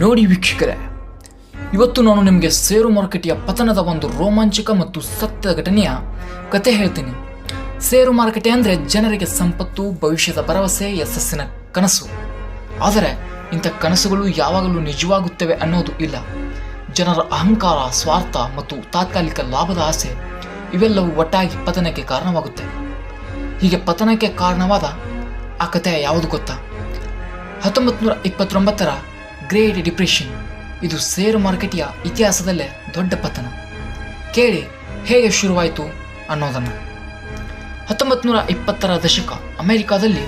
ನೋಡಿ ವೀಕ್ಷಕರೇ, ಇವತ್ತು ನಾನು ನಿಮಗೆ ಸೇರು ಮಾರುಕಟ್ಟೆಯ ಪತನದ ಒಂದು ರೋಮಾಂಚಕ ಮತ್ತು ಸತ್ಯದ ಘಟನೆಯ ಕತೆ ಹೇಳ್ತೀನಿ. ಷೇರು ಮಾರುಕಟ್ಟೆ ಅಂದರೆ ಜನರಿಗೆ ಸಂಪತ್ತು, ಭವಿಷ್ಯದ ಭರವಸೆ, ಯಶಸ್ಸಿನ ಕನಸು. ಆದರೆ ಇಂಥ ಕನಸುಗಳು ಯಾವಾಗಲೂ ನಿಜವಾಗುತ್ತವೆ ಅನ್ನೋದು ಇಲ್ಲ. ಜನರ ಅಹಂಕಾರ, ಸ್ವಾರ್ಥ ಮತ್ತು ತಾತ್ಕಾಲಿಕ ಲಾಭದ ಆಸೆ, ಇವೆಲ್ಲವೂ ಒಟ್ಟಾಗಿ ಪತನಕ್ಕೆ ಕಾರಣವಾಗುತ್ತೆ. ಹೀಗೆ ಪತನಕ್ಕೆ ಕಾರಣವಾದ ಆ ಕತೆ ಯಾವುದು ಗೊತ್ತಾ? ಹತ್ತೊಂಬತ್ತು ನೂರ ಇಪ್ಪತ್ತೊಂಬತ್ತರ ಗ್ರೇಟ್ ಡಿಪ್ರೆಷನ್ ಇದು ಷೇರು ಮಾರುಕಟ್ಟೆಯ ಇತಿಹಾಸದಲ್ಲೇ ದೊಡ್ಡ ಪತನ. ಕೇಳಿ ಹೇಗೆ ಶುರುವಾಯಿತು ಅನ್ನೋದನ್ನು. ಹತ್ತೊಂಬತ್ತು ನೂರ ಇಪ್ಪತ್ತರ ದಶಕ ಅಮೆರಿಕಾದಲ್ಲಿ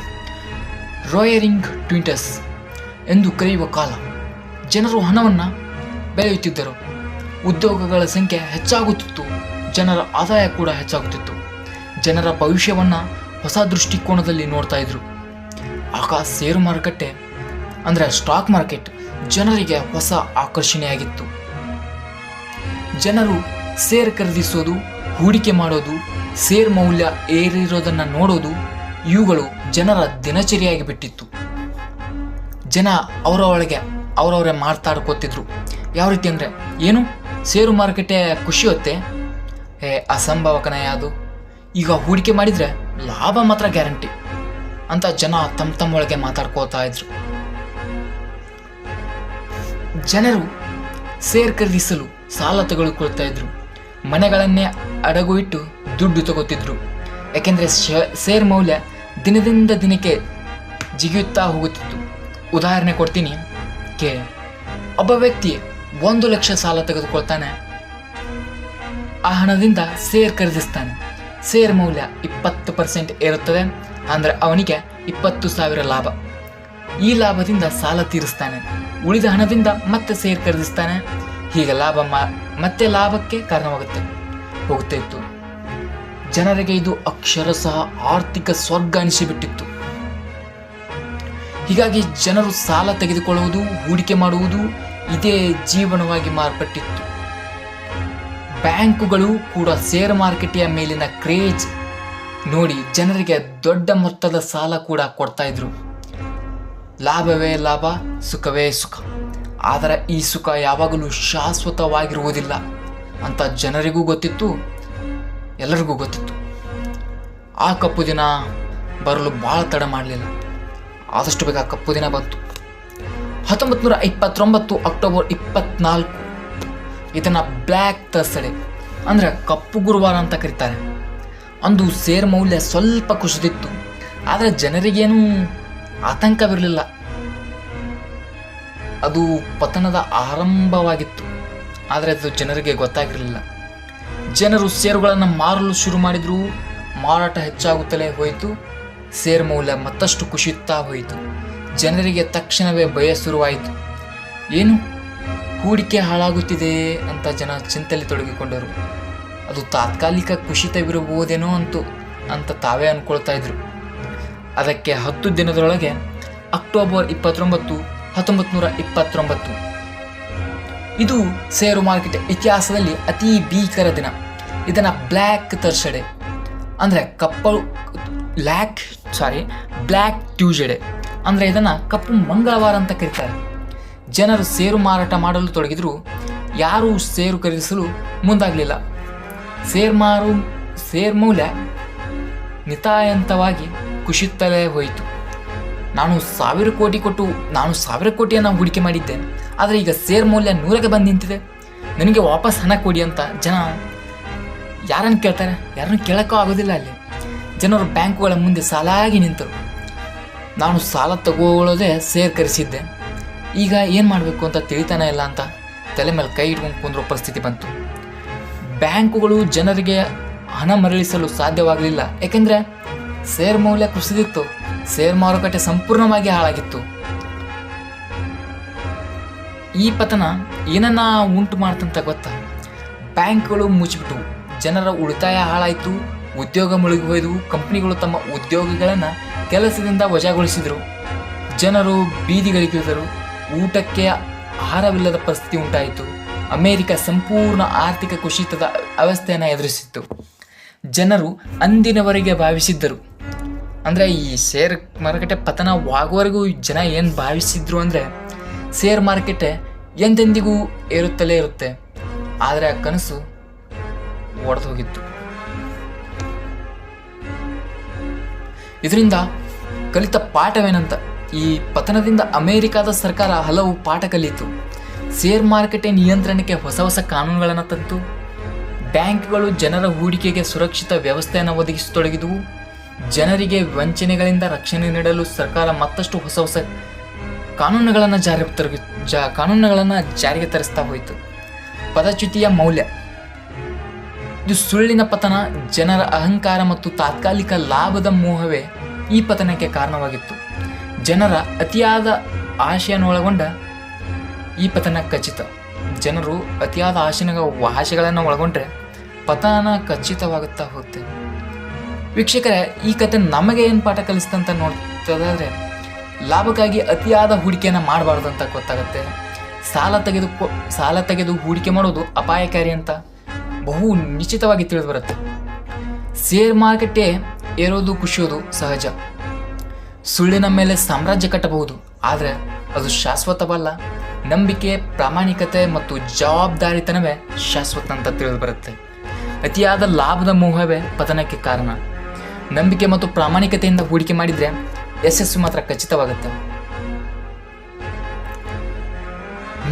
ರಾಯರಿಂಗ್ ಟ್ವಿಂಟಸ್ ಎಂದು ಕರೆಯುವ ಕಾಲ. ಜನರು ಹಣವನ್ನು ಬೆಳೆಯುತ್ತಿದ್ದರು. ಉದ್ಯೋಗಗಳ ಸಂಖ್ಯೆ ಹೆಚ್ಚಾಗುತ್ತಿತ್ತು. ಜನರ ಆದಾಯ ಕೂಡ ಹೆಚ್ಚಾಗುತ್ತಿತ್ತು. ಜನರ ಭವಿಷ್ಯವನ್ನು ಹೊಸ ದೃಷ್ಟಿಕೋನದಲ್ಲಿ ನೋಡ್ತಾ ಇದ್ರು. ಆಗ ಷೇರು ಮಾರುಕಟ್ಟೆ, ಅಂದರೆ ಸ್ಟಾಕ್ ಮಾರ್ಕೆಟ್ ಜನರಿಗೆ ಹೊಸ ಆಕರ್ಷಣೆಯಾಗಿತ್ತು. ಜನರು ಸೇರ್ ಖರೀದಿಸೋದು, ಹೂಡಿಕೆ ಮಾಡೋದು, ಸೇರ್ ಮೌಲ್ಯ ಏರಿರೋದನ್ನು ನೋಡೋದು, ಇವುಗಳು ಜನರ ದಿನಚರಿಯಾಗಿ ಬಿಟ್ಟಿತ್ತು. ಜನ ಅವರ ಒಳಗೆ ಅವರವರೇ ಮಾತಾಡ್ಕೋತಿದ್ರು ಯಾವ ರೀತಿ ಅಂದರೆ, ಏನು? ಷೇರು ಮಾರುಕಟ್ಟೆ ಖುಷಿ ಹೊತ್ತೆ? ಏ ಅಸಂಭವಕನೇ ಅದು. ಈಗ ಹೂಡಿಕೆ ಮಾಡಿದರೆ ಲಾಭ ಮಾತ್ರ ಗ್ಯಾರಂಟಿ ಅಂತ ಜನ ತಮ್ಮ ತಮ್ಮೊಳಗೆ ಮಾತಾಡ್ಕೋತಾ ಇದ್ರು. ಜನರು ಸೇರ್ ಖರೀದಿಸಲು ಸಾಲ ತಗೊಳ್ಕೊಳ್ತಾ ಇದ್ರು. ಮನೆಗಳನ್ನೇ ಅಡಗು ಇಟ್ಟು ದುಡ್ಡು ತಗೋತಿದ್ರು. ಯಾಕೆಂದರೆ ಶೇರ್ ಮೌಲ್ಯ ದಿನದಿಂದ ದಿನಕ್ಕೆ ಜಿಗಿಯುತ್ತಾ ಹೋಗುತ್ತಿತ್ತು. ಉದಾಹರಣೆ ಕೊಡ್ತೀನಿ. ಕೆ, ಒಬ್ಬ ವ್ಯಕ್ತಿ ಒಂದು ಲಕ್ಷ ಸಾಲ ತೆಗೆದುಕೊಳ್ತಾನೆ. ಆ ಹಣದಿಂದ ಸೇರ್ ಖರೀದಿಸ್ತಾನೆ. ಸೇರ್ ಮೌಲ್ಯ ಇಪ್ಪತ್ತು ಪರ್ಸೆಂಟ್ ಏರುತ್ತದೆ. ಅಂದರೆ ಅವನಿಗೆ ಇಪ್ಪತ್ತು ಸಾವಿರ ಲಾಭ. ಈ ಲಾಭದಿಂದ ಸಾಲ ತೀರಿಸ್ತಾನೆ. ಉಳಿದ ಹಣದಿಂದ ಮತ್ತೆ ಸೇರ್ ಖರೀದಿಸ್ತಾನೆ. ಹೀಗೆ ಲಾಭ ಮತ್ತೆ ಲಾಭಕ್ಕೆ ಕಾರಣವಾಗುತ್ತೆ. ಹೋಗುತ್ತಾ ಇತ್ತು. ಜನರಿಗೆ ಇದು ಅಕ್ಷರಶಃ ಆರ್ಥಿಕ ಸ್ವರ್ಗ ಅನಿಸಿಬಿಟ್ಟಿತ್ತು. ಹೀಗಾಗಿ ಜನರು ಸಾಲ ತೆಗೆದುಕೊಳ್ಳುವುದು, ಹೂಡಿಕೆ ಮಾಡುವುದು ಇದೇ ಜೀವನವಾಗಿ ಮಾರ್ಪಟ್ಟಿತ್ತು. ಬ್ಯಾಂಕುಗಳು ಕೂಡ ಶೇರ್ ಮಾರುಕಟ್ಟೆಯ ಮೇಲಿನ ಕ್ರೇಜ್ ನೋಡಿ ಜನರಿಗೆ ದೊಡ್ಡ ಮೊತ್ತದ ಸಾಲ ಕೂಡ ಕೊಡ್ತಾ ಇದ್ರು. ಲಾಭವೇ ಲಾಭ, ಸುಖವೇ ಸುಖ. ಆದರೆ ಈ ಸುಖ ಯಾವಾಗಲೂ ಶಾಶ್ವತವಾಗಿರುವುದಿಲ್ಲ. ಅಂತ ಜನರಿಗೂ ಗೊತ್ತಿತ್ತು, ಎಲ್ಲರಿಗೂ ಗೊತ್ತಿತ್ತು. ಆ ಕಪ್ಪು ದಿನ ಬರಲು ಭಾಳ ತಡ ಮಾಡಲಿಲ್ಲ. ಆದಷ್ಟು ಬೇಗ ಕಪ್ಪು ದಿನ ಬಂತು. ಹತ್ತೊಂಬತ್ತು ನೂರ ಇಪ್ಪತ್ತೊಂಬತ್ತು ಅಕ್ಟೋಬರ್ ಇಪ್ಪತ್ನಾಲ್ಕು, ಇದನ್ನು ಬ್ಲ್ಯಾಕ್ ತರ್ಸಡೆ ಅಂದರೆ ಕಪ್ಪು ಗುರುವಾರ ಅಂತ ಕರೀತಾರೆ. ಅಂದು ಸೇರ್ ಮೌಲ್ಯ ಸ್ವಲ್ಪ ಕುಸಿದಿತ್ತು. ಆದರೆ ಜನರಿಗೇನೂ ಆತಂಕವಿರಲಿಲ್ಲ ಅದು ಪತನದ ಆರಂಭವಾಗಿತ್ತು. ಆದರೆ ಅದು ಜನರಿಗೆ ಗೊತ್ತಾಗಿರಲಿಲ್ಲ. ಜನರು ಷೇರುಗಳನ್ನು ಮಾರಲು ಶುರು ಮಾಡಿದರೂ. ಮಾರಾಟ ಹೆಚ್ಚಾಗುತ್ತಲೇ ಹೋಯಿತು. ಸೇರು ಮೌಲ್ಯ ಮತ್ತಷ್ಟು ಕುಸಿಯುತ್ತಾ ಹೋಯಿತು. ಜನರಿಗೆ ತಕ್ಷಣವೇ ಭಯ ಶುರುವಾಯಿತು. ಏನು? ಹೂಡಿಕೆ ಹಾಳಾಗುತ್ತಿದೆ ಅಂತ ಜನ ಚಿಂತೆಯಲ್ಲಿ ತೊಡಗಿಕೊಂಡರು. ಅದು ತಾತ್ಕಾಲಿಕ ಕುಸಿತವಿರಬಹುದೇನೋ ಅಂತು ಅಂತ ತಾವೇ ಅಂದ್ಕೊಳ್ತಾ ಇದ್ರು. ಅದಕ್ಕೆ ಹತ್ತು ದಿನದೊಳಗೆ ಅಕ್ಟೋಬರ್ ಇಪ್ಪತ್ತೊಂಬತ್ತು ಹತ್ತೊಂಬತ್ತು ನೂರ ಇಪ್ಪತ್ತೊಂಬತ್ತು. ಇದು ಷೇರು ಮಾರುಕಟ್ಟೆ ಇತಿಹಾಸದಲ್ಲಿ ಅತಿ ಭೀಕರ ದಿನ. ಇದನ್ನು ಬ್ಲ್ಯಾಕ್ ತರ್ಸಡೆ ಅಂದರೆ ಕಪ್ಪು, ಬ್ಲ್ಯಾಕ್ ಸಾರಿ ಬ್ಲ್ಯಾಕ್ ಟ್ಯೂಸ್ಡೇ ಅಂದರೆ ಇದನ್ನು ಕಪ್ಪು ಮಂಗಳವಾರ ಅಂತ ಕರೀತಾರೆ. ಜನರು ಸೇರು ಮಾರಾಟ ಮಾಡಲು ತೊಡಗಿದ್ರು, ಯಾರೂ ಸೇರು ಖರೀದಿಸಲು ಮುಂದಾಗಲಿಲ್ಲ. ಸೇರ್ ಮಾರು ಸೇರ್ ಮೌಲ್ಯ ನಿತಾಯಂತವಾಗಿ ಕುಸಿಯುತ್ತಲೇ ಹೋಯಿತು. ನಾನು ಸಾವಿರ ಕೋಟಿ ಕೊಟ್ಟು, ನಾನು ಸಾವಿರ ಕೋಟಿಯನ್ನು ಹೂಡಿಕೆ ಮಾಡಿದ್ದೆ ಆದರೆ ಈಗ ಸೇರ್ ಮೌಲ್ಯ ನೂರಕ್ಕೆ ಬಂದು ನಿಂತಿದೆ. ನನಗೆ ವಾಪಸ್ ಹಣ ಕೊಡಿ ಅಂತ ಜನ ಯಾರನ್ನು ಕೇಳ್ತಾರೆ? ಯಾರನ್ನು ಕೇಳೋಕ್ಕೂ ಆಗೋದಿಲ್ಲ ಅಲ್ಲಿ. ಜನರು ಬ್ಯಾಂಕುಗಳ ಮುಂದೆ ಸಾಲಾಗಿ ನಿಂತರು. ನಾನು ಸಾಲ ತಗೊಳ್ಳೋದೇ ಸೇರ್ ಕರೆಸಿದ್ದೆ. ಈಗ ಏನು ಮಾಡಬೇಕು ಅಂತ ತಿಳಿತಾನೆ ಇಲ್ಲ ಅಂತ ತಲೆ ಮೇಲೆ ಕೈ ಇಟ್ಕೊಂಡು ಕುಂದಿರೋ ಪರಿಸ್ಥಿತಿ ಬಂತು. ಬ್ಯಾಂಕುಗಳು ಜನರಿಗೆ ಹಣ ಮರಳಿಸಲು ಸಾಧ್ಯವಾಗಲಿಲ್ಲ. ಏಕೆಂದರೆ ಶೇರ್ ಮೌಲ್ಯ ಕುಸಿದಿತ್ತು. ಶೇರ್ ಮಾರುಕಟ್ಟೆ ಸಂಪೂರ್ಣವಾಗಿ ಹಾಳಾಗಿತ್ತು. ಈ ಪತನ ಏನನ್ನ ಉಂಟು ಮಾಡ್ತಂತ ಗೊತ್ತಾ? ಬ್ಯಾಂಕ್ಗಳು ಮುಚ್ಚಿಬಿಟ್ಟು ಜನರ ಉಳಿತಾಯ ಹಾಳಾಯಿತು. ಉದ್ಯೋಗ ಮುಳುಗಿ ಹೋಯ್ದು ಕಂಪ್ನಿಗಳು ತಮ್ಮ ಉದ್ಯೋಗಿಗಳನ್ನು ಕೆಲಸದಿಂದ ವಜಾಗೊಳಿಸಿದರು. ಜನರು ಬೀದಿಗಳಿಗಿಳಿದರು ಊಟಕ್ಕೆ ಆಹಾರವಿಲ್ಲದ ಪರಿಸ್ಥಿತಿ ಉಂಟಾಯಿತು. ಅಮೆರಿಕ ಸಂಪೂರ್ಣ ಆರ್ಥಿಕ ಕುಸಿತದ ಅವಸ್ಥೆಯನ್ನು ಎದುರಿಸಿತ್ತು. ಜನರು ಅಂದಿನವರೆಗೆ ಭಾವಿಸಿದ್ದರು. ಅಂದರೆ ಈ ಶೇರ್ ಮಾರುಕಟ್ಟೆ ಪತನವಾಗುವವರೆಗೂ ಜನ ಏನು ಭಾವಿಸಿದ್ರು ಅಂದರೆ ಶೇರ್ ಮಾರುಕಟ್ಟೆ ಎಂದೆಂದಿಗೂ ಏರುತ್ತಲೇ ಇರುತ್ತೆ. ಆದರೆ ಆ ಕನಸು ಒಡೆದು ಹೋಗಿತ್ತು ಇದರಿಂದ ಕಲಿತ ಪಾಠವೇನಂತ, ಈ ಪತನದಿಂದ ಅಮೇರಿಕಾದ ಸರ್ಕಾರ ಹಲವು ಪಾಠ ಕಲಿಯಿತು. ಶೇರ್ ಮಾರುಕಟ್ಟೆ ನಿಯಂತ್ರಣಕ್ಕೆ ಹೊಸ ಹೊಸ ಕಾನೂನುಗಳನ್ನು ತಂತು. ಬ್ಯಾಂಕ್ಗಳು ಜನರ ಹೂಡಿಕೆಗೆ ಸುರಕ್ಷಿತ ವ್ಯವಸ್ಥೆಯನ್ನು ಒದಗಿಸತೊಡಗಿದವು. ಜನರಿಗೆ ವಂಚನೆಗಳಿಂದ ರಕ್ಷಣೆ ನೀಡಲು ಸರ್ಕಾರ ಮತ್ತಷ್ಟು ಹೊಸ ಹೊಸ ಕಾನೂನುಗಳನ್ನು ಜಾರಿ ತರಗಿ, ಜಾ, ಕಾನೂನುಗಳನ್ನು ಜಾರಿಗೆ ತರಿಸ್ತಾ ಹೋಯಿತು. ಪದಚ್ಯುತಿಯ ಮೌಲ್ಯ. ಇದು ಸುಳ್ಳಿನ ಪತನ, ಜನರ ಅಹಂಕಾರ ಮತ್ತು ತಾತ್ಕಾಲಿಕ ಲಾಭದ ಮೋಹವೇ ಈ ಪತನಕ್ಕೆ ಕಾರಣವಾಗಿತ್ತು. ಜನರ ಅತಿಯಾದ ಆಶೆಯನ್ನೊಳಗೊಂಡ ಈ ಪತನ ಖಚಿತ. ಜನರು ಅತಿಯಾದ ಆಶೆನ ಆಶೆಗಳನ್ನು ಒಳಗೊಂಡ್ರೆ ಪತನ ಖಚಿತವಾಗುತ್ತಾ ಹೋಗುತ್ತೆ. ವೀಕ್ಷಕರೇ, ಈ ಕತೆ ನಮಗೆ ಏನು ಪಾಠ ಕಲಿಸ್ತಂತ ನೋಡ್ತದಾದ್ರೆ, ಲಾಭಕ್ಕಾಗಿ ಅತಿಯಾದ ಹೂಡಿಕೆಯನ್ನು ಮಾಡಬಾರ್ದು ಅಂತ ಗೊತ್ತಾಗುತ್ತೆ. ಸಾಲ ತೆಗೆದು ಸಾಲ ತೆಗೆದು ಹೂಡಿಕೆ ಮಾಡೋದು ಅಪಾಯಕಾರಿ ಅಂತ ಬಹು ನಿಶ್ಚಿತವಾಗಿ ತಿಳಿದು ಬರುತ್ತೆ ಶೇರ್ ಮಾರುಕಟ್ಟೆ ಏರೋದು ಕುಸಿಯೋದು ಸಹಜ. ಸುಳ್ಳಿನ ಮೇಲೆ ಸಾಮ್ರಾಜ್ಯ ಕಟ್ಟಬಹುದು, ಆದರೆ ಅದು ಶಾಶ್ವತವಲ್ಲ. ನಂಬಿಕೆ, ಪ್ರಾಮಾಣಿಕತೆ ಮತ್ತು ಜವಾಬ್ದಾರಿತನವೇ ಶಾಶ್ವತ ಅಂತ ತಿಳಿದು ಬರುತ್ತೆ ಅತಿಯಾದ ಲಾಭದ ಮೋಹವೇ ಪತನಕ್ಕೆ ಕಾರಣ. ನಂಬಿಕೆ ಮತ್ತು ಪ್ರಾಮಾಣಿಕತೆಯಿಂದ ಹೂಡಿಕೆ ಮಾಡಿದರೆ ಯಶಸ್ಸು ಮಾತ್ರ ಖಚಿತವಾಗುತ್ತೆ.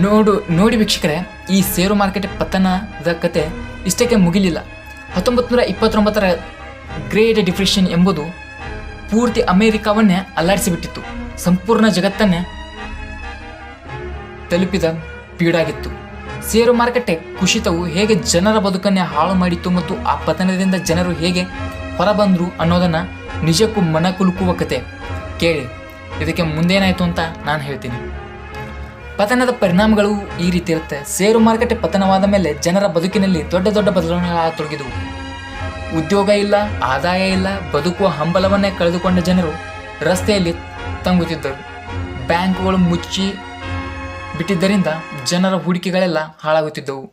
ನೋಡು, ನೋಡಿ ವೀಕ್ಷಕರೇ, ಈ ಷೇರು ಮಾರುಕಟ್ಟೆ ಪತನದ ಕತೆ ಇಷ್ಟಕ್ಕೆ ಮುಗಿಲಿಲ್ಲ. ಹತ್ತೊಂಬತ್ತು ನೂರ ಇಪ್ಪತ್ತೊಂಬತ್ತರ ಗ್ರೇಟ್ ಡಿಪ್ರೆಷನ್ ಎಂಬುದು ಪೂರ್ತಿ ಅಮೇರಿಕಾವನ್ನೇ ಅಲ್ಲಾಡಿಸಿಬಿಟ್ಟಿತ್ತು. ಸಂಪೂರ್ಣ ಜಗತ್ತನ್ನೇ ತಲುಪಿದ ಪೀಡಾಗಿತ್ತು. ಷೇರು ಮಾರುಕಟ್ಟೆ ಕುಸಿತವು ಹೇಗೆ ಜನರ ಬದುಕನ್ನೇ ಹಾಳು ಮಾಡಿತ್ತು ಮತ್ತು ಆ ಪತನದಿಂದ ಜನರು ಹೇಗೆ ಹೊರಬಂದ್ರು ಅನ್ನೋದನ್ನ ನಿಜಕ್ಕೂ ಮನಕುಲುಕುವ ಕತೆ. ಕೇಳಿ, ಇದಕ್ಕೆ ಮುಂದೇನಾಯಿತು ಅಂತ ನಾನು ಹೇಳ್ತೀನಿ. ಪತನದ ಪರಿಣಾಮಗಳು ಈ ರೀತಿ ಇರುತ್ತೆ. ಷೇರು ಮಾರುಕಟ್ಟೆ ಪತನವಾದ ಮೇಲೆ ಜನರ ಬದುಕಿನಲ್ಲಿ ದೊಡ್ಡ ದೊಡ್ಡ ಬದಲಾವಣೆಗಳಾಗತೊಡಗಿದವು ಉದ್ಯೋಗ ಇಲ್ಲ, ಆದಾಯ ಇಲ್ಲ, ಬದುಕುವ ಹಂಬಲವನ್ನೇ ಕಳೆದುಕೊಂಡ ಜನರು ರಸ್ತೆಯಲ್ಲಿ ತಂಗುತ್ತಿದ್ದರು. ಬ್ಯಾಂಕುಗಳು ಮುಚ್ಚಿ ಬಿಟ್ಟಿದ್ದರಿಂದ ಜನರ ಹೂಡಿಕೆಗಳೆಲ್ಲ ಹಾಳಾಗುತ್ತಿದ್ದವು.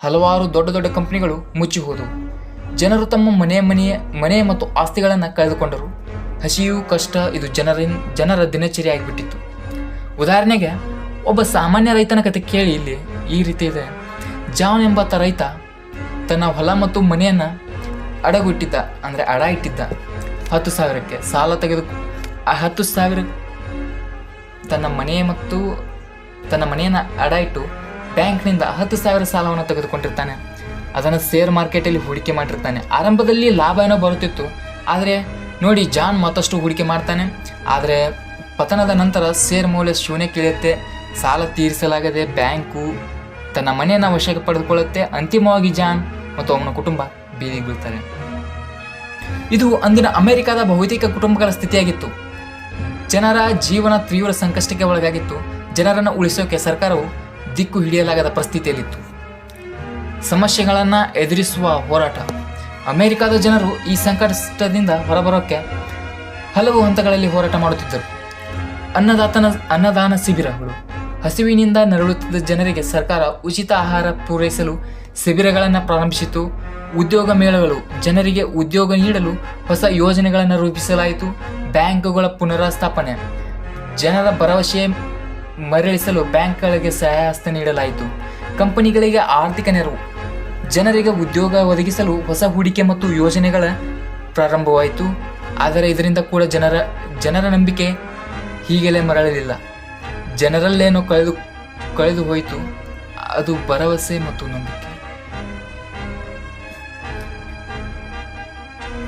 ಹಲವಾರು ದೊಡ್ಡ ದೊಡ್ಡ ಕಂಪನಿಗಳು ಮುಚ್ಚಿ ಹೋದವು. ಜನರು ತಮ್ಮ ಮನೆ ಮನೆಯ ಮನೆ ಮತ್ತು ಆಸ್ತಿಗಳನ್ನು ಕಳೆದುಕೊಂಡರು. ಹಸಿವು, ಕಷ್ಟ, ಇದು ಜನರ ಜನರ ದಿನಚರಿ ಆಗಿಬಿಟ್ಟಿತ್ತು. ಉದಾಹರಣೆಗೆ, ಒಬ್ಬ ಸಾಮಾನ್ಯ ರೈತನ ಕತೆ ಕೇಳಿ ಇಲ್ಲಿ ಈ ರೀತಿ ಇದೆ. ಜಾನ್ ಎಂಬಾತ ರೈತ ತನ್ನ ಹೊಲ ಮತ್ತು ಮನೆಯನ್ನು ಅಡಗುಟ್ಟಿದ್ದ, ಅಂದರೆ ಅಡ ಇಟ್ಟಿದ್ದ. ಹತ್ತು ಸಾವಿರಕ್ಕೆ ಸಾಲ ತೆಗೆದು, ಆ ಹತ್ತು ಸಾವಿರ ತನ್ನ ಮನೆ ಮತ್ತು ತನ್ನ ಮನೆಯನ್ನು ಅಡ ಇಟ್ಟು, ಬ್ಯಾಂಕ್ನಿಂದ ಹತ್ತು ಸಾವಿರ ಸಾಲವನ್ನು ತೆಗೆದುಕೊಂಡಿರ್ತಾನೆ. ಅದನ್ನು ಶೇರ್ ಮಾರ್ಕೆಟಲ್ಲಿ ಹೂಡಿಕೆ ಮಾಡಿರ್ತಾನೆ. ಆರಂಭದಲ್ಲಿ ಲಾಭ ಏನೋ ಬರುತ್ತಿತ್ತು. ಆದರೆ ನೋಡಿ, ಜಾನ್ ಮತ್ತಷ್ಟು ಹೂಡಿಕೆ ಮಾಡ್ತಾನೆ. ಆದರೆ ಪತನದ ನಂತರ ಶೇರ್ ಮೌಲ್ಯ ಶೂನ್ಯ ಕೀಳುತ್ತೆ. ಸಾಲ ತೀರಿಸಲಾಗದೆ ಬ್ಯಾಂಕು ತನ್ನ ಮನೆಯನ್ನು ವಶಕ್ಕೆ ಪಡೆದುಕೊಳ್ಳುತ್ತೆ. ಅಂತಿಮವಾಗಿ ಜಾನ್ ಮತ್ತು ಅವನ ಕುಟುಂಬ ಬೀದಿಗೆ ಬೀಳ್ತಾರೆ. ಇದು ಅಂದಿನ ಅಮೆರಿಕದ ಬಹುತೇಕ ಕುಟುಂಬಗಳ ಸ್ಥಿತಿಯಾಗಿತ್ತು. ಜನರ ಜೀವನ ತೀವ್ರ ಸಂಕಷ್ಟಕ್ಕೆ ಒಳಗಾಗಿತ್ತು. ಜನರನ್ನು ಉಳಿಸೋಕೆ ಸರ್ಕಾರವು ದಿಕ್ಕು ಹಿಡಿಯಲಾಗದ ಪರಿಸ್ಥಿತಿಯಲ್ಲಿತ್ತು. ಸಮಸ್ಯೆಗಳನ್ನು ಎದುರಿಸುವ ಹೋರಾಟ. ಅಮೆರಿಕದ ಜನರು ಈ ಸಂಕಷ್ಟದಿಂದ ಹೊರಬರೋಕ್ಕೆ ಹಲವು ಹಂತಗಳಲ್ಲಿ ಹೋರಾಟ ಮಾಡುತ್ತಿದ್ದರು. ಅನ್ನದಾತನ, ಅನ್ನದಾನ ಶಿಬಿರಗಳು. ಹಸಿವಿನಿಂದ ನರಳುತ್ತಿದ್ದ ಜನರಿಗೆ ಸರ್ಕಾರ ಉಚಿತ ಆಹಾರ ಪೂರೈಸಲು ಶಿಬಿರಗಳನ್ನು ಪ್ರಾರಂಭಿಸಿತು ಉದ್ಯೋಗ ಮೇಳಗಳು, ಜನರಿಗೆ ಉದ್ಯೋಗ ನೀಡಲು ಹೊಸ ಯೋಜನೆಗಳನ್ನು ರೂಪಿಸಲಾಯಿತು. ಬ್ಯಾಂಕುಗಳ ಪುನರಸ್ಥಾಪನೆ. ಜನರ ಭರವಸೆ ಮರಳಿಸಲು ಬ್ಯಾಂಕ್ಗಳಿಗೆ ಸಹಾಯಹಸ್ತ ನೀಡಲಾಯಿತು. ಕಂಪನಿಗಳಿಗೆ ಆರ್ಥಿಕ ನೆರವು. ಜನರಿಗೆ ಉದ್ಯೋಗ ಒದಗಿಸಲು ಹೊಸ ಹೂಡಿಕೆ ಮತ್ತು ಯೋಜನೆಗಳ ಪ್ರಾರಂಭವಾಯಿತು. ಆದರೆ ಇದರಿಂದ ಕೂಡ ಜನರ ಜನರ ನಂಬಿಕೆ ಹೀಗೆಲೇ ಮರಳಲಿಲ್ಲ. ಜನರಲ್ಲೇನೋ ಕಳೆದು ಕಳೆದು ಹೋಯಿತು. ಅದು ಭರವಸೆ ಮತ್ತು ನಂಬಿಕೆ.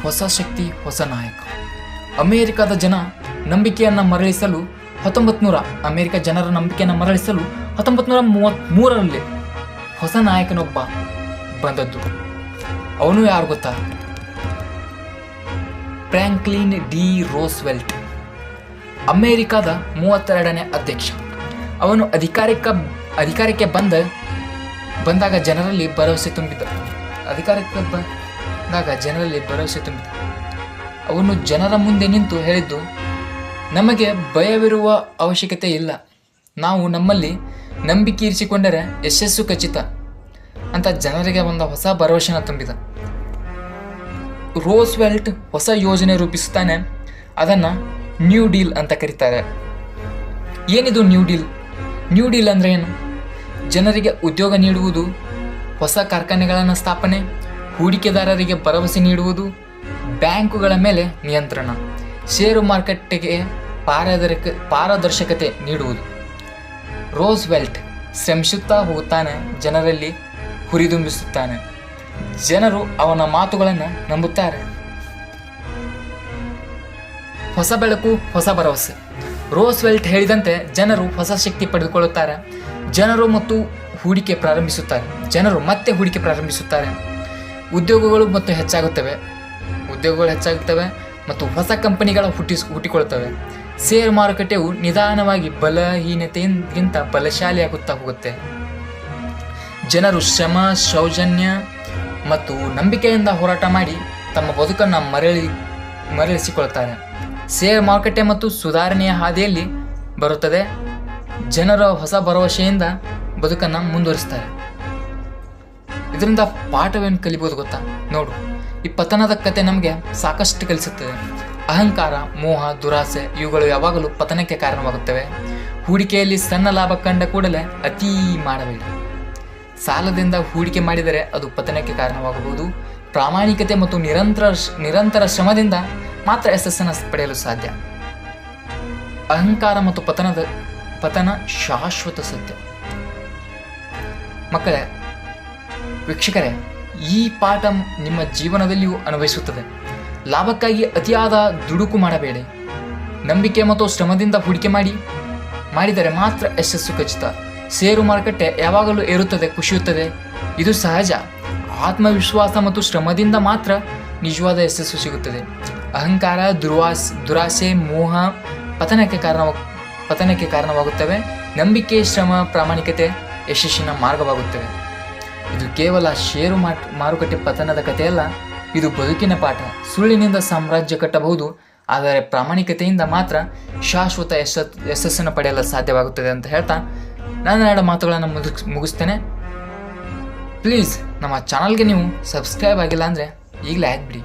ಹೊಸ ಶಕ್ತಿ, ಹೊಸ ನಾಯಕ. ಅಮೆರಿಕದ ಜನ ನಂಬಿಕೆಯನ್ನು ಮರಳಿಸಲು ಹತ್ತೊಂಬತ್ತು ನೂರ ಅಮೆರಿಕ ಜನರ ನಂಬಿಕೆಯನ್ನು ಮರಳಿಸಲು ಹತ್ತೊಂಬತ್ತು ನೂರ ಮೂವತ್ತ್ ಮೂರರಲ್ಲಿ ಹೊಸ ನಾಯಕನೊಬ್ಬ ಬಂದದ್ದು. ಅವನು ಯಾರು ಗೊತ್ತಾ? Franklin D Roosevelt. ಅಮೇರಿಕಾದ ಮೂವತ್ತೆರಡನೇ ಅಧ್ಯಕ್ಷ. ಅವನು ಅಧಿಕಾರಕ್ಕೆ ಅಧಿಕಾರಕ್ಕೆ ಬಂದ, ಬಂದಾಗ ಜನರಲ್ಲಿ ಭರವಸೆ ತುಂಬಿದ. ಅಧಿಕಾರಕ್ಕೆ ಬಂದಾಗ ಜನರಲ್ಲಿ ಭರವಸೆ ತುಂಬಿದ. ಅವನು ಜನರ ಮುಂದೆ ನಿಂತು ಹೇಳಿದ್ದು, ನಮಗೆ ಭಯವಿರುವ ಅವಶ್ಯಕತೆ ಇಲ್ಲ. ನಾವು ನಮ್ಮಲ್ಲಿ ನಂಬಿಕೆ ಇರಿಸಿಕೊಂಡರೆ ಯಶಸ್ಸು ಖಚಿತ. ಅಂತ ಜನರಿಗೆ ಒಂದು ಹೊಸ ಭರವಸೆನ ತುಂಬಿದ. ರೋಸ್ವೆಲ್ಟ್ ಹೊಸ ಯೋಜನೆ ರೂಪಿಸುತ್ತಾನೆ. ಅದನ್ನು ನ್ಯೂ ಡೀಲ್ ಅಂತ ಕರೀತಾರೆ. ಏನಿದು ನ್ಯೂ ಡೀಲ್ ನ್ಯೂ ಡೀಲ್ ಅಂದರೆ ಏನು? ಜನರಿಗೆ ಉದ್ಯೋಗ ನೀಡುವುದು, ಹೊಸ ಕಾರ್ಖಾನೆಗಳನ್ನು ಸ್ಥಾಪನೆ, ಹೂಡಿಕೆದಾರರಿಗೆ ಭರವಸೆ ನೀಡುವುದು, ಬ್ಯಾಂಕುಗಳ ಮೇಲೆ ನಿಯಂತ್ರಣ, ಷೇರು ಮಾರುಕಟ್ಟೆಗೆ ಪಾರದರ್ಶಕ ಪಾರದರ್ಶಕತೆ ನೀಡುವುದು. ರೋಸ್ವೆಲ್ಟ್ ಶ್ರಮಿಸುತ್ತಾ ಹೋಗುತ್ತಾನೆ ಜನರಲ್ಲಿ. ಹುರಿದುಂಬಿಸುತ್ತಾನೆ. ಜನರು ಅವನ ಮಾತುಗಳನ್ನು ನಂಬುತ್ತಾರೆ. ಹೊಸ ಬೆಳಕು, ಹೊಸ ಭರವಸೆ. ರೋಸ್ವೆಲ್ಟ್ ಹೇಳಿದಂತೆ ಜನರು ಹೊಸ ಶಕ್ತಿ ಪಡೆದುಕೊಳ್ಳುತ್ತಾರೆ. ಜನರು ಮತ್ತು ಹೂಡಿಕೆ ಪ್ರಾರಂಭಿಸುತ್ತಾರೆ. ಜನರು ಮತ್ತೆ ಹೂಡಿಕೆ ಪ್ರಾರಂಭಿಸುತ್ತಾರೆ. ಉದ್ಯೋಗಗಳು ಮತ್ತು ಹೆಚ್ಚಾಗುತ್ತವೆ. ಉದ್ಯೋಗಗಳು ಹೆಚ್ಚಾಗುತ್ತವೆ ಮತ್ತು ಹೊಸ ಕಂಪನಿಗಳು ಹುಟ್ಟಿಸ್ ಹುಟ್ಟಿಕೊಳ್ಳುತ್ತವೆ. ಷೇರು ಮಾರುಕಟ್ಟೆಯು ನಿಧಾನವಾಗಿ ಬಲಹೀನತೆಗಿಂತ ಬಲಶಾಲಿಯಾಗುತ್ತಾ ಹೋಗುತ್ತೆ. ಜನರು ಶ್ರಮ ಸೌಜನ್ಯ ಮತ್ತು ನಂಬಿಕೆಯಿಂದ ಹೋರಾಟ ಮಾಡಿ ತಮ್ಮ ಬದುಕನ್ನು ಮರಳಿ, ಮರಳಿಸಿಕೊಳ್ತಾರೆ. ಶೇರ್ ಮಾರುಕಟ್ಟೆ ಮತ್ತು ಸುಧಾರಣೆಯ ಹಾದಿಯಲ್ಲಿ ಬರುತ್ತದೆ. ಜನರ ಹೊಸ ಭರವಸೆಯಿಂದ ಬದುಕನ್ನು ಮುಂದುವರಿಸ್ತಾರೆ. ಇದರಿಂದ ಪಾಠವೇನು ಕಲಿಬೋದು ಗೊತ್ತಾ? ನೋಡು, ಈ ಪತನದ ಕತೆ ನಮಗೆ ಸಾಕಷ್ಟು ಕಲಿಸುತ್ತದೆ. ಅಹಂಕಾರ, ಮೋಹ, ದುರಾಸೆ ಇವುಗಳು ಯಾವಾಗಲೂ ಪತನಕ್ಕೆ ಕಾರಣವಾಗುತ್ತವೆ. ಹೂಡಿಕೆಯಲ್ಲಿ ಸಣ್ಣ ಲಾಭ ಕಂಡ ಕೂಡಲೇ ಅತೀ ಮಾಡಬೇಡಿ. ಸಾಲದಿಂದ ಹೂಡಿಕೆ ಮಾಡಿದರೆ ಅದು ಪತನಕ್ಕೆ ಕಾರಣವಾಗಬಹುದು. ಪ್ರಾಮಾಣಿಕತೆ ಮತ್ತು ನಿರಂತರ ನಿರಂತರ ಶ್ರಮದಿಂದ ಮಾತ್ರ ಯಶಸ್ಸನ್ನು ಪಡೆಯಲು ಸಾಧ್ಯ. ಅಹಂಕಾರ ಮತ್ತು ಪತನದ, ಪತನ ಶಾಶ್ವತ ಸತ್ಯ. ಮಕ್ಕಳೇ, ವೀಕ್ಷಕರೇ, ಈ ಪಾಠ ನಿಮ್ಮ ಜೀವನದಲ್ಲಿಯೂ ಅನ್ವಯಿಸುತ್ತದೆ ಲಾಭಕ್ಕಾಗಿ ಅತಿಯಾದ ದುಡುಕು ಮಾಡಬೇಡಿ. ನಂಬಿಕೆ ಮತ್ತು ಶ್ರಮದಿಂದ ಹೂಡಿಕೆ ಮಾಡಿ, ಮಾಡಿದರೆ ಮಾತ್ರ ಯಶಸ್ಸು ಖಚಿತ. ಷೇರು ಮಾರುಕಟ್ಟೆ ಯಾವಾಗಲೂ ಏರುತ್ತದೆ, ಕುಸಿಯುತ್ತದೆ. ಇದು ಸಹಜ. ಆತ್ಮವಿಶ್ವಾಸ ಮತ್ತು ಶ್ರಮದಿಂದ ಮಾತ್ರ ನಿಜವಾದ ಯಶಸ್ಸು ಸಿಗುತ್ತದೆ. ಅಹಂಕಾರ, ದುರ್ವಾಸ್, ದುರಾಸೆ, ಮೋಹ ಪತನಕ್ಕೆ ಕಾರಣ ಪತನಕ್ಕೆ ಕಾರಣವಾಗುತ್ತವೆ. ನಂಬಿಕೆ, ಶ್ರಮ, ಪ್ರಾಮಾಣಿಕತೆ ಯಶಸ್ಸಿನ ಮಾರ್ಗವಾಗುತ್ತವೆ. ಇದು ಕೇವಲ ಷೇರು ಮಾರುಕಟ್ಟೆ ಪತನದ ಕಥೆಯಲ್ಲ. ಇದು ಬದುಕಿನ ಪಾಠ. ಸುಳ್ಳಿನಿಂದ ಸಾಮ್ರಾಜ್ಯ ಕಟ್ಟಬಹುದು. ಆದರೆ ಪ್ರಾಮಾಣಿಕತೆಯಿಂದ ಮಾತ್ರ ಶಾಶ್ವತ ಯಶ ಯಶಸ್ಸನ್ನು ಪಡೆಯಲು ಸಾಧ್ಯವಾಗುತ್ತದೆ ಅಂತ ಹೇಳ್ತಾ ನಾನು ಎರಡು ಮಾತುಗಳನ್ನು ಮುಗಿಸ್ ಮುಗಿಸ್ತೇನೆ. ಪ್ಲೀಸ್ ನಮ್ಮ ಚಾನಲ್ಗೆ ನೀವು ಸಬ್ಸ್ಕ್ರೈಬ್ ಆಗಿಲ್ಲ ಅಂದರೆ ಈಗಲೇ ಆಗಿಬಿಡಿ